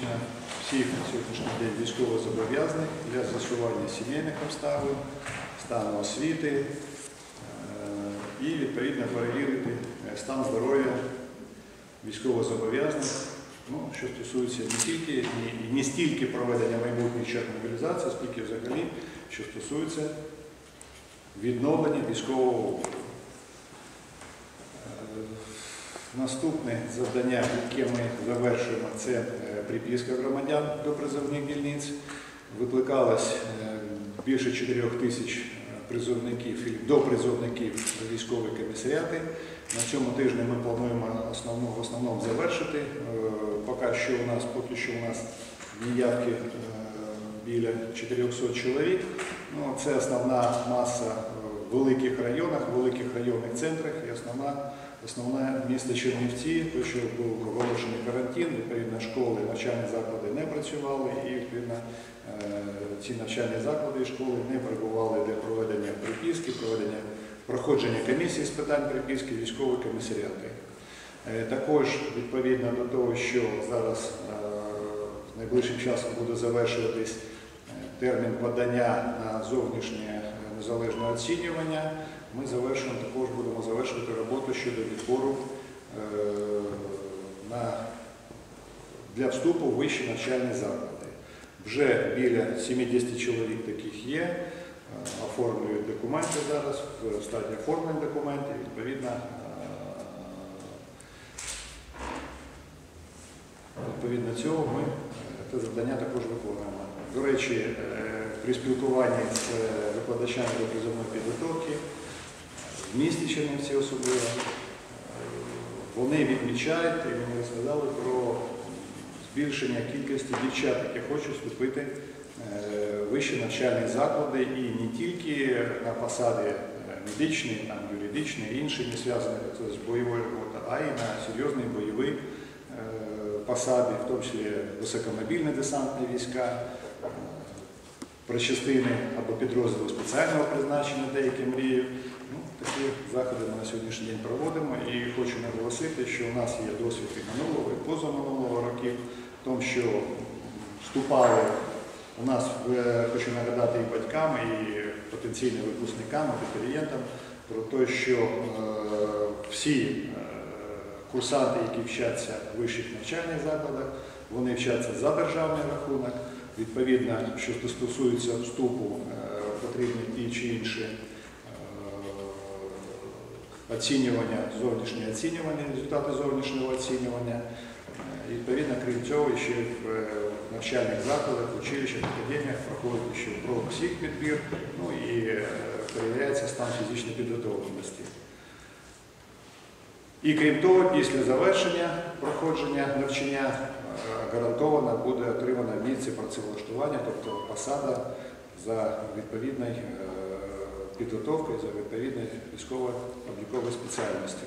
фактично всіх на сьогоднішній день військовозобов'язаних для з'ясування сімейних обставин, стану освіти е, і відповідно перевірити е, стан здоров'я військовозобов'язаних, ну, що стосується не тільки і не стільки проведення майбутньої чат мобілізації, скільки взагалі, що стосується відновлення військового обліку. Е, Наступне завдання, яке ми завершуємо, це приписка громадян до призовних дільниць. Викликалось е, більше 4 тисяч призовників і допризовників військові комісаріати. На цьому тижні ми плануємо основну, в основному завершити. Е, Поки що у нас, поки що у нас неявки біля 400 чоловік. Ну, це основна маса в великих районах, в великих районних центрах і основна, основне місто Чернівці, то що оголошений карантин, відповідно школи, навчальні заклади не працювали і відповідно е, ці навчальні заклади і школи не перебували для проведення приписки, проведення проходження комісії з питань приписки військової комісаріати. Е, Також відповідно до того, що зараз е, найближчим часом буде завершуватись термін подання на зовнішнє незалежне оцінювання, ми завершуємо, також будемо завершувати роботу щодо відбору на, для вступу в вищі навчальні заклади. Вже біля 70 чоловік таких є, е, оформлюють документи зараз, в стадії оформлення документів, відповідно, е, Відповідно цього ми е, це завдання також виконуємо. До речі, при спілкуванні з викладачами до призовної підготовки в місті Чернівці особливо, вони відмічають і мені розказали про збільшення кількості дівчат, які хочуть вступити е, в вищі навчальні заклади і не тільки на посади е, медичні, там, юридичні, інші, не зв'язані з бойовою роботою, а й на серйозні бойові е, посади, в тому числі високомобільні десантні війська, причастини або підрозділи спеціального призначення, деякі мріють. Ну, такі заходи ми на сьогоднішній день проводимо і хочу наголосити, що у нас є досвід і минулого, і позаминулого років, тому, що вступали у нас, е, хочу нагадати і батькам, і потенційним випускникам, абітурієнтам про те, що е, всі е, курсанти, які вчаться в вищих навчальних закладах, вони вчаться за державний рахунок. Відповідно, що стосується вступу, потрібні ті чи інші оцінювання, зовнішнє оцінювання, результати зовнішнього оцінювання. Відповідно, крім цього, ще в е, навчальних закладах, в училищах, академіях проходить ще профпсих підбір, ну і е, перевіряється стан фізичної підготовленості. І крім того, після завершення проходження навчання е, гарантовано буде отримана місце працевлаштування, тобто посада за відповідною підготовкою, за відповідною військово-обліковою спеціальністю.